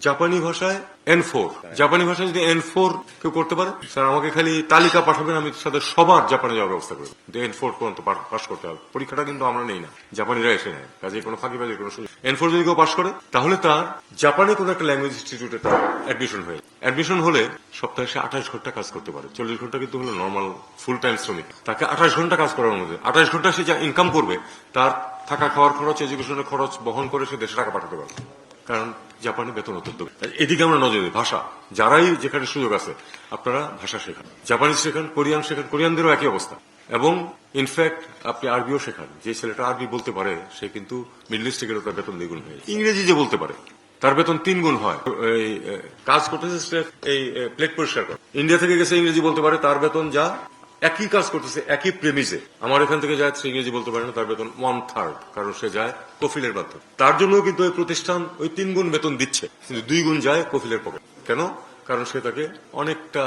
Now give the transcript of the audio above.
জাপানি ভাষায় N four জাপানি ভাষায় যদি এন ফোর কেউ করতে পারে, স্যার, আমাকে খালি তালিকা পাঠাবেন, আমি সাথে সবার জাপানে যাওয়ার ব্যবস্থা করব কিন্তু এন ফোর পর্যন্ত পাস করতে হবে। পরীক্ষাটা কিন্তু আমরা নেই না। জাপানিরা এসে নেয়। কাজে কোনো ফাঁকি বাজে, কোনো সুযোগ এন ফোর যদি কেউ পাস করে, তাহলে তার জাপানে কোনো একটা ল্যাঙ্গুয়েজ ইনস্টিটিউটে তার অ্যাডমিশন হয়ে অ্যাডমিশন হলে সপ্তাহে সে আঠাশ ঘণ্টা কাজ করতে পারে। চল্লিশ ঘণ্টা কিন্তু হলো নর্মাল ফুল টাইম শ্রমিক। তাকে আঠাশ ঘণ্টা কাজ করার মধ্যে, আঠাশ ঘণ্টা সে যা ইনকাম করবে, তার থাকা খাওয়ার খরচ এডুকেশনের খরচ বহন করে সে দেশে টাকা পাঠাতে পারবে। কারণ জাপানে বেতন অত্যন্ত এদিকে আমরা নজর দিই, ভাষা। যারাই যেখানে সুযোগ আছে, আপনারা ভাষা শেখান। জাপানিজ শেখান, কোরিয়ান শেখান, কোরিয়ানদেরও একই অবস্থা। এবং ইনফ্যাক্ট আপনি আরবিও শেখান। যে ছেলেটা আরবি বলতে পারে, সে কিন্তু মিডল ইস্ট থেকে তার বেতন দ্বিগুণ হয়ে ইংরেজি যে বলতে পারে, তার বেতন তিন গুণ হয়। এই কাজ করতেছে এই প্লেট পরিষ্কার করে। ইন্ডিয়া থেকে গেছে ইংরেজি বলতে পারে, তার বেতন যা একই কাজ করতেছে, একই প্রেমিজে আমার এখান থেকে যায় থ্রি ইংরেজি বলতে পারে না, তার বেতন ওয়ান থার্ড কারণ সে যায় কফিলের বাধ্য তার জন্য কিন্তু ওই প্রতিষ্ঠান ওই তিন গুণ বেতন দিচ্ছে, কিন্তু দুই গুণ যায় কফিলের পকেট। কেন? কারণ সে তাকে অনেকটা